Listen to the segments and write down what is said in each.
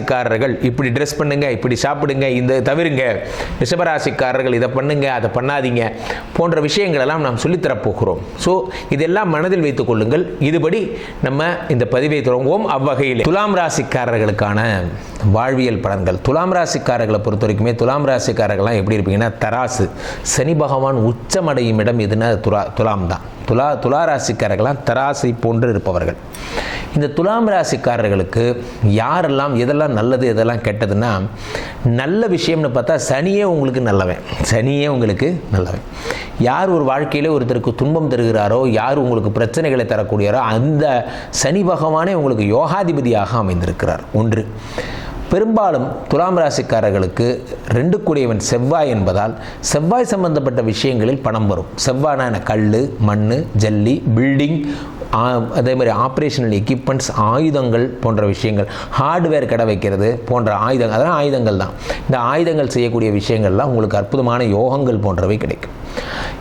மேஷராசிக்காரர்கள் இப்படி ட்ரெஸ் பண்ணுங்க இப்படி சாப்பிடுங்க இந்த தவிருங்க. ரிஷபராசிக்காரர்கள் இதை பண்ணுங்க அதை பண்ணாதீங்க போன்ற விஷயங்களெல்லாம் நாம் சொல்லித்தரப்போகிறோம் ஸோ இதெல்லாம் மனதில் வைத்துக் கொள்ளுங்கள். இதுபடி நம்ம இந்த பதிவை தொடங்குவோம். அவ்வகையில் துலாம் ராசிக்காரர்களுக்கான வாழ்வியல் பலன்கள். துலாம் ராசிக்காரர்களை பொறுத்த வரைக்குமே துலாம் ராசிக்காரர்கள்லாம் எப்படி இருப்பீங்கன்னா தராசு. சனி பகவான் உச்சமடையும் இடம் எதுனா துலா துலாம் தான். துலா துலா ராசிக்காரர்கள்லாம் தராசை போன்று இருப்பவர்கள். இந்த துலாம் ராசிக்காரர்களுக்கு யாரெல்லாம் எதெல்லாம் நல்லது எதெல்லாம் கெட்டதுன்னா நல்ல விஷயம்னு பார்த்தா சனியே உங்களுக்கு நல்லவன். சனியே உங்களுக்கு நல்லவன். யார் ஒரு வாழ்க்கையில் ஒருத்தருக்கு துன்பம் தருகிறாரோ யார் உங்களுக்கு பிரச்சனைகளை தரக்கூடியாரோ அந்த சனி பகவானே உங்களுக்கு யோகாதிபதியாக அமைந்திருக்கிறார். ஒன்று. பெரும்பாலும் துலாம் ராசிக்காரர்களுக்கு ரெண்டு கூடியவன் செவ்வாய் என்பதால் செவ்வாய் சம்பந்தப்பட்ட விஷயங்களில் பணம் வரும். செவ்வாயான கல் மண் ஜல்லி பில்டிங் அதே மாதிரி ஆப்ரேஷனல் எக்யூப்மெண்ட்ஸ் ஆயுதங்கள் போன்ற விஷயங்கள் ஹார்ட்வேர் கடை வைக்கிறது போன்ற ஆயுதங்கள் அதெல்லாம் ஆயுதங்கள் தான். இந்த ஆயுதங்கள் செய்யக்கூடிய விஷயங்கள்லாம் உங்களுக்கு அற்புதமான யோகங்கள் போன்றவை கிடைக்கும்.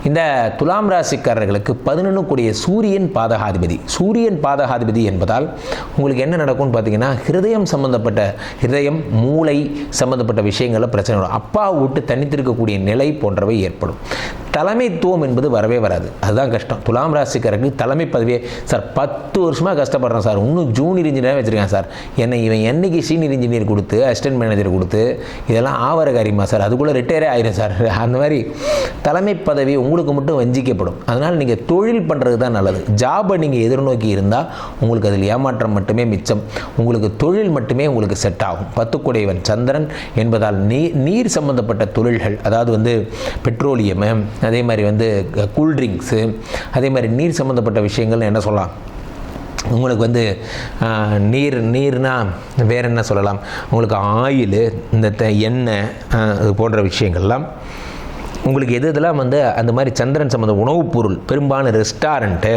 இந்த துலாம் ராசிக்காரர்களுக்கு பதினொன்று கூடிய சூரியன் பாதகாதிபதி. சூரியன் பாதகாதிபதி என்பதால் உங்களுக்கு என்ன நடக்கும்னு பார்த்தீங்கன்னா ஹிருதயம் சம்பந்தப்பட்ட ஹிருதயம் மூளை சம்பந்தப்பட்ட விஷயங்களில் பிரச்சனை வரும். அப்பா விட்டு தனித்திருக்கக்கூடிய நிலை போன்றவை ஏற்படும். தலைமைத்துவம் என்பது வரவே வராது. அதுதான் கஷ்டம். துலாம் ராசிக்காரர்களுக்கு தலைமை பதவியே சார் பத்து வருஷமாக கஷ்டப்படுறேன் சார். இன்னும் ஜூனியர் இன்ஜினியராக வச்சுருக்கேன் சார். என்னை இவன் என்னைக்கு சீனியர் இன்ஜினியர் கொடுத்து அசிஸ்டன்ட் மேனேஜர் கொடுத்து இதெல்லாம் ஆவர காரியமா சார். அதுக்குள்ளே ரிட்டையரே ஆயிரும் சார். அந்த மாதிரி தலைமை பதவி உங்களுக்கு மட்டும் வஞ்சிக்கப்படும். அதனால் நீங்கள் தொழில் பண்ணுறது தான் நல்லது ஜாபை நீங்கள் எதிர்நோக்கி இருந்தால் உங்களுக்கு அதில் ஏமாற்றம் மட்டுமே மிச்சம். உங்களுக்கு தொழில் மட்டுமே உங்களுக்கு செட் ஆகும். பத்துக்குடையவன் சந்திரன் என்பதால் நீ நீர் சம்பந்தப்பட்ட தொழில்கள் அதாவது வந்து பெட்ரோலியமு அதே மாதிரி வந்து கூல்ட்ரிங்க்ஸு அதே மாதிரி நீர் சம்மந்தப்பட்ட விஷயங்கள் என்ன சொல்லலாம்? உங்களுக்கு வந்து நீர் நீர்னா வேறு என்ன சொல்லலாம்? உங்களுக்கு ஆயில் இந்த த- எண்ணெய் இது போன்ற விஷயங்கள்லாம் உங்களுக்கு எது இதெல்லாம் வந்து அந்த மாதிரி சந்திரன் சம்மந்த உணவுப் பொருள் பெரும்பாலும் ரெஸ்டாரண்ட்டு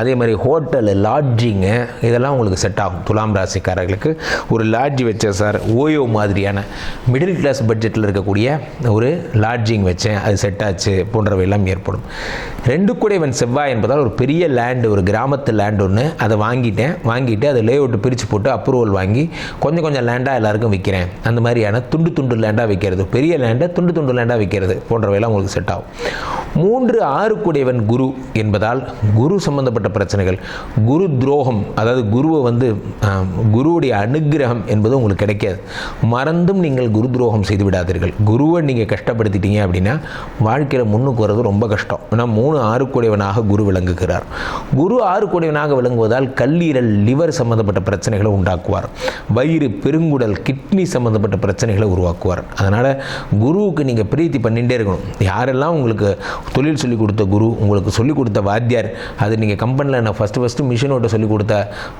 அதே மாதிரி ஹோட்டலு லாட்ஜிங்கு இதெல்லாம் உங்களுக்கு செட் ஆகும். துலாம் ராசிக்காரர்களுக்கு ஒரு லாட்ஜ் வச்சேன் சார் ஓயோ மாதிரியான மிடில் கிளாஸ் பட்ஜெட்டில் இருக்கக்கூடிய ஒரு லாட்ஜிங் வச்சேன். அது செட் ஆச்சு போன்றவையெல்லாம் ஏற்படும். ரெண்டு கூடைவன் செவ்வாய் என்பதால் ஒரு பெரிய லேண்டு ஒரு கிராமத்து லேண்ட் ஒன்று அதை வாங்கிட்டேன். வாங்கிட்டு அதை லே அவுட்டு பிரித்து போட்டு அப்ரூவல் வாங்கி கொஞ்சம் கொஞ்சம் லேண்டாக எல்லாருக்கும் விற்கிறேன் அந்த மாதிரியான துண்டு துண்டு லேண்டாக விற்கிறது பெரிய லேண்டை துண்டு துண்டு லேண்டாக விற்கிறது போன்றவையெல்லாம் உங்களுக்கு செட் ஆகும் மூன்று ஆறு கூடியவன் குரு என்பதால் குரு சம்பந்தப்பட்ட பிரச்சனைகள். குரு துரோகம் அதாவது குருவை வந்து குருவுடைய அனுக்கிரகம் என்பது உங்களுக்கு கிடைக்காது. மறந்தும் நீங்கள் குரு துரோகம் செய்து விடாதீர்கள். குருவை நீங்கள் கஷ்டப்படுத்திட்டீங்க அப்படின்னா வாழ்க்கையில் முன்னுக்கு வர்றது ரொம்ப கஷ்டம். ஏன்னா மூணு ஆறு கூடியவனாக குரு விளங்குகிறார். குரு ஆறு கூடியவனாக விளங்குவதால் கல்லீரல் லிவர் சம்பந்தப்பட்ட பிரச்சனைகளை உண்டாக்குவார். வயிறு பெருங்குடல் கிட்னி சம்பந்தப்பட்ட பிரச்சனைகளை உருவாக்குவார். அதனால் குருவுக்கு நீங்கள் பிரீத்தி பண்ணிகிட்டே இருக்கணும். யாரெல்லாம் உங்களுக்கு தொழில் சொல்லிக் கொடுத்த குரு உங்களுக்கு சொல்லிக் கொடுத்த வாத்தியார். அது நீங்கள் கம்பெனியில் நான் ஃபஸ்ட்டு ஃபஸ்ட்டு மிஷின் ஓட்ட சொல்லிக் கொடுத்த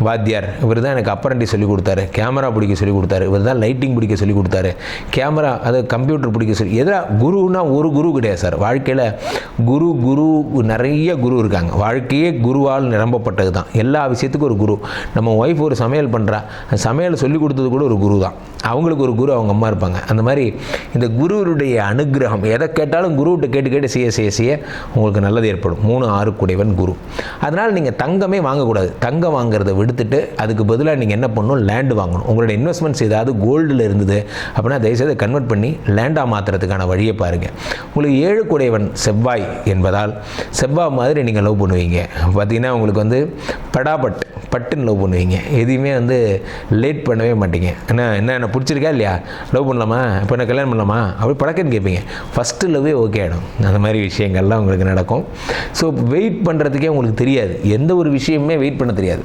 வாத்தியார். இவர் தான் எனக்கு அப்பரண்டி சொல்லிக் கொடுத்தாரு. கேமரா பிடிக்க சொல்லிக் கொடுத்தாரு. இவர் தான் லைட்டிங் பிடிக்க சொல்லிக் கொடுத்தாரு. கேமரா அது கம்ப்யூட்டர் பிடிக்க சொல்லி எதா குருன்னா ஒரு குரு கிடையாது சார். வாழ்க்கையில் குரு குரு நிறைய குரு இருக்காங்க. வாழ்க்கையே குருவால் நிரம்பப்பட்டது தான். எல்லா விஷயத்துக்கும் ஒரு குரு. நம்ம ஒய்ஃப் ஒரு சமையல் பண்ணுறா சமையல் சொல்லிக் கொடுத்தது கூட ஒரு குரு தான். அவங்களுக்கு ஒரு குரு அவங்க அம்மா இருப்பாங்க. அந்த மாதிரி இந்த குருவருடைய அனுகிரகம் எதை கேட்டாலும் குருவிட்ட கேட்டு கேட்டு செய்ய செய்ய செய்ய உங்களுக்கு நல்லது ஏற்படும். மூணு ஆறு குடைவன் குரு. அதனால் நீங்கள் தங்கமே வாங்கக்கூடாது. தங்கம் வாங்குறத விடுத்துட்டு அதுக்கு பதிலாக நீங்கள் என்ன பண்ணணும்? லேண்டு வாங்கணும். உங்களோட இன்வெஸ்ட்மெண்ட்ஸ் ஏதாவது கோல்டில் இருந்தது அப்படின்னா தயவுசெய்து கன்வெர்ட் பண்ணி லேண்டாக மாற்றுறதுக்கான வழியை பாருங்கள் உங்களுக்கு ஏழு குடைவன் செவ்வாய் என்பதால் செவ்வாய் மாதிரி நீங்கள் லவ் பண்ணுவீங்க. பார்த்தீங்கன்னா உங்களுக்கு வந்து படாபட் பட்டுன்னு லவ் பண்ணுவீங்க. எதையுமே வந்து லேட் பண்ணவே மாட்டீங்க. என்ன என்ன என்ன பிடிச்சிருக்கா இல்லையா? லவ் பண்ணலாமா? இப்போ என்ன கல்யாணம் பண்ணலாமா? அப்படி பழக்கன்னு கேட்பீங்க ஃபஸ்ட்டு லவ்வே ஓகே ஆகிடும் அந்த மாதிரி விஷயம். விஷயங்கள்லாம் உங்களுக்கு நடக்கும். ஸோ வெயிட் பண்ணுறதுக்கே உங்களுக்கு தெரியாது. எந்த ஒரு விஷயமுமே வெயிட் பண்ண தெரியாது.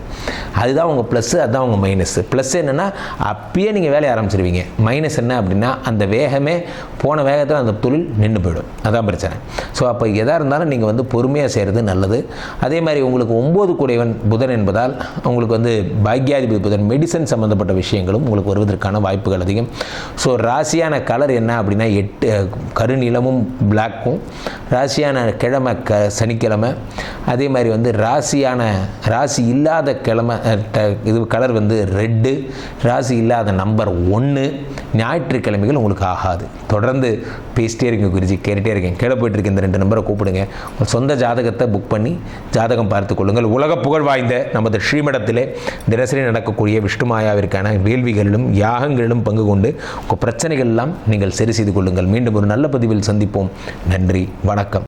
அதுதான் உங்கள் ப்ளஸ்ஸு அதுதான் உங்கள் மைனஸ்ஸு ப்ளஸ் என்னென்னா அப்பயே நீங்கள் வேலையை ஆரம்பிச்சிருவீங்க. மைனஸ் என்ன அப்படின்னா அந்த வேகமே போன வேகத்தில் அந்த தொழில் நின்று போயிடும். அதான் பிரச்சனை. ஸோ அப்போ எதாக இருந்தாலும் நீங்கள் வந்து பொறுமையாக செய்கிறது நல்லது. அதே மாதிரி உங்களுக்கு ஒம்பது கூடையவன் புதன் என்பதால் உங்களுக்கு வந்து பாக்யாதிபதி புதன் மெடிசன் சம்மந்தப்பட்ட விஷயங்களும் உங்களுக்கு வருவதற்கான வாய்ப்புகள் அதிகம். ஸோ ராசியான கலர் என்ன அப்படின்னா எட்டு கருநிலமும் பிளாக்கும் ராசியான கிழமை க சனிக்கிழமை அதே மாதிரி வந்து ராசியான ராசி இல்லாத கிழமை இது கலர் வந்து ரெட்டு ராசி இல்லாத நம்பர் ஒன்று ஞாயிற்றுக்கிழமைகள் உங்களுக்கு ஆகாது. தொடர்ந்து பேசிட்டே இருக்கீங்க குருஜி கேட்டுகிட்டே இருக்கேன். கீழே போயிட்டு இருக்க இந்த ரெண்டு நம்பரை கூப்பிடுங்க. உங்கள் சொந்த ஜாதகத்தை புக் பண்ணி ஜாதகம் பார்த்து கொள்ளுங்கள். உலக புகழ் வாய்ந்த நமது ஸ்ரீமடத்திலே தினசரி நடக்கக்கூடிய விஷ்ணுமாயாவிற்கான வேள்விகளிலும் யாகங்களிலும் பங்கு கொண்டு உங்கள் பிரச்சனைகள் எல்லாம் நீங்கள் சரி செய்து கொள்ளுங்கள். மீண்டும் ஒரு நல்ல பதிவில் சந்திப்போம். நன்றி வணக்கம்.